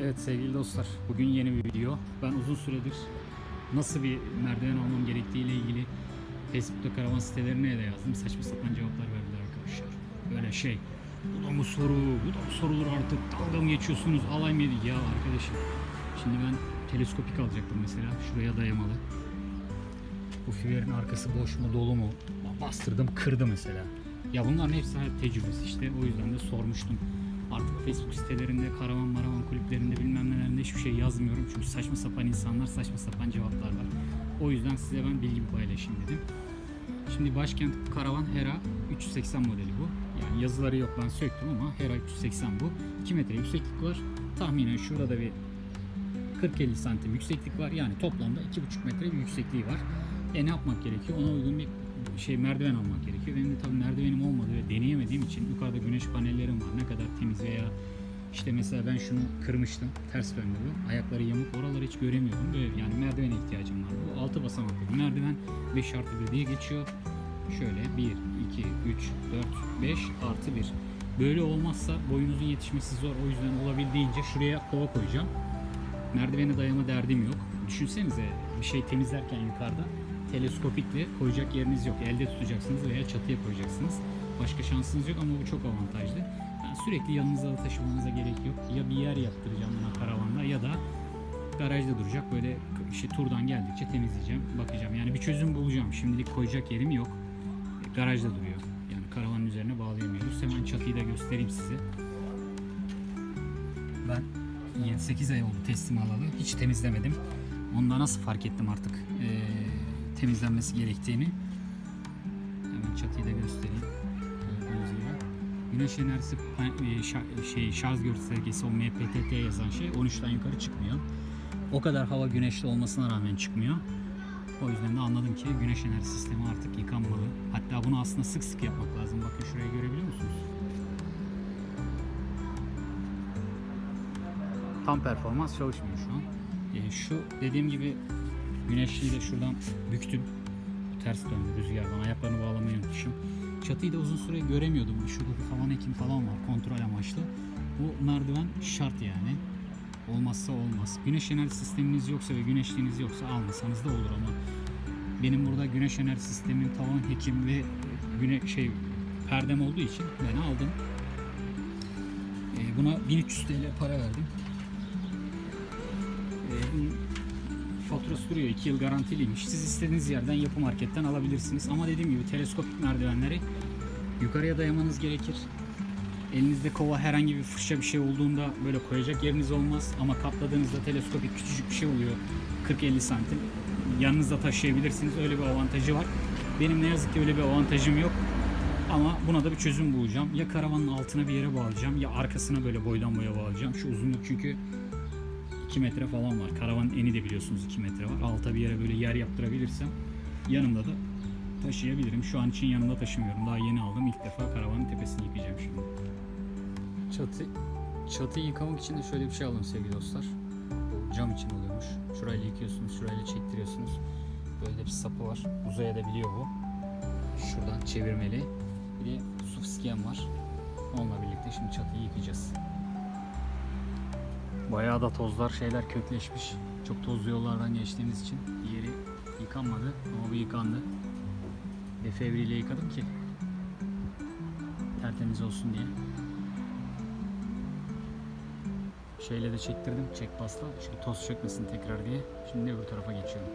Evet sevgili dostlar, bugün yeni bir video. Ben uzun süredir nasıl bir merdiven almam gerektiği ile ilgili Facebook'ta karavan sitelerine de yazdım. Saçma sapan cevaplar verdiler arkadaşlar. Böyle şey, bu da mı soru, bu da mı sorulur artık, dalga mı geçiyorsunuz, alay mı? Ya arkadaşım, şimdi ben teleskopik alacaktım mesela, şuraya dayamalı. Bu fiberin arkası boş mu, dolu mu? Bastırdım, kırdı mesela. Ya bunların hepsi tecrübesi işte. O yüzden de sormuştum. Artık Facebook sitelerinde, karavan maravan kulüplerinde bilmem nelerinde hiçbir şey yazmıyorum. Çünkü saçma sapan insanlar, saçma sapan cevaplar var. O yüzden size ben bilgi paylaşayım dedim. Şimdi Başkent Karavan Hera 380 modeli bu. Yani yazıları yok ben söktüm ama Hera 380 bu. 2 metre yükseklik var. Tahminen şurada da bir 40-50 santim yükseklik var. Yani toplamda 2,5 metre bir yüksekliği var. E ne yapmak gerekiyor? Ona uygun bir şey merdiven almak gerekiyor. Benim de tabii merdivenim olmadı ve deneyemediğim için yukarıda güneş panellerim var. Ne kadar temiz veya işte mesela ben şunu kırmıştım. Ters döndü bu. Ayakları yamuk. Oraları hiç göremiyordum. Böyle yani merdivene ihtiyacım var. Bu 6 basamaklı bir merdiven. 5 artı 1 diye geçiyor. Şöyle 1, 2, 3, 4, 5 artı 1. Böyle olmazsa boyunuzun yetişmesi zor. O yüzden olabildiğince şuraya kova koyacağım. Merdivene dayama derdim yok. Düşünsenize bir şey temizlerken yukarıda teleskopikle koyacak yeriniz yok. Elde tutacaksınız veya çatıya koyacaksınız. Başka şansınız yok ama bu çok avantajlı. Yani sürekli yanınıza da taşımanıza gerek yok. Ya bir yer yaptıracağım buna karavanda ya da garajda duracak. Böyle işte turdan geldikçe temizleyeceğim, bakacağım. Yani bir çözüm bulacağım. Şimdilik koyacak yerim yok. Garajda duruyor. Yani karavanın üzerine bağlayamıyoruz. Hemen çatıyı da göstereyim size. Ben 7-8 ay oldu teslim alalı. Hiç temizlemedim. Onda nasıl fark ettim artık eee, temizlenmesi gerektiğini. Hemen çatıyı da göstereyim. Güneş enerjisi eee, şa- şey, şarj göstergesi o MPTT yazan şey 13'ten yukarı çıkmıyor. O kadar hava güneşli olmasına rağmen çıkmıyor. O yüzden de anladım ki güneş enerji sistemi artık yıkanmalı. Hatta bunu aslında sık sık yapmak lazım. Bakın şurayı görebiliyor musunuz? tam performans çalışmıyor şu an. Ee, şu dediğim gibi güneşliği de şuradan büktüm. Ters döndü rüzgardan. Ayaklarını bağlamayı unutmuşum. Çatıyı da uzun süre göremiyordum. Şurada bir tavan ekim falan var kontrol amaçlı. Bu merdiven şart yani. Olmazsa olmaz. Güneş enerji sisteminiz yoksa ve güneşliğiniz yoksa almasanız da olur ama benim burada güneş enerji sistemim, tavan hekim ve güne şey perdem olduğu için ben aldım. Ee, buna 1300 TL para verdim. Bunun faturası duruyor. 2 yıl garantiliymiş. Siz istediğiniz yerden yapı marketten alabilirsiniz. Ama dediğim gibi teleskopik merdivenleri yukarıya dayamanız gerekir. Elinizde kova herhangi bir fırça bir şey olduğunda böyle koyacak yeriniz olmaz. Ama katladığınızda teleskopik küçücük bir şey oluyor. 40-50 santim. Yanınızda taşıyabilirsiniz. Öyle bir avantajı var. Benim ne yazık ki öyle bir avantajım yok. Ama buna da bir çözüm bulacağım. Ya karavanın altına bir yere bağlayacağım ya arkasına böyle boydan boya bağlayacağım. Şu uzunluk çünkü 2 metre falan var. Karavanın eni de biliyorsunuz 2 metre var. Alta bir yere böyle yer yaptırabilirsem yanımda da taşıyabilirim. Şu an için yanımda taşımıyorum. Daha yeni aldım. İlk defa karavanın tepesini yıkayacağım şimdi. Çatı çatıyı yıkamak için de şöyle bir şey aldım sevgili dostlar. Bu cam için oluyormuş. Şurayla yıkıyorsunuz, şurayla çektiriyorsunuz. Böyle bir sapı var. Uzayabiliyor bu. Şuradan çevirmeli. Bir de su fıskiyen var. Onunla birlikte şimdi çatıyı yıkayacağız. Bayağı da tozlar şeyler kökleşmiş. Çok tozlu yollardan geçtiğimiz için yeri yıkanmadı ama bu yıkandı. Ve fevriyle yıkadım ki tertemiz olsun diye. Şeyle de çektirdim çek pasla. Çünkü toz çökmesin tekrar diye. Şimdi öbür tarafa geçiyorum.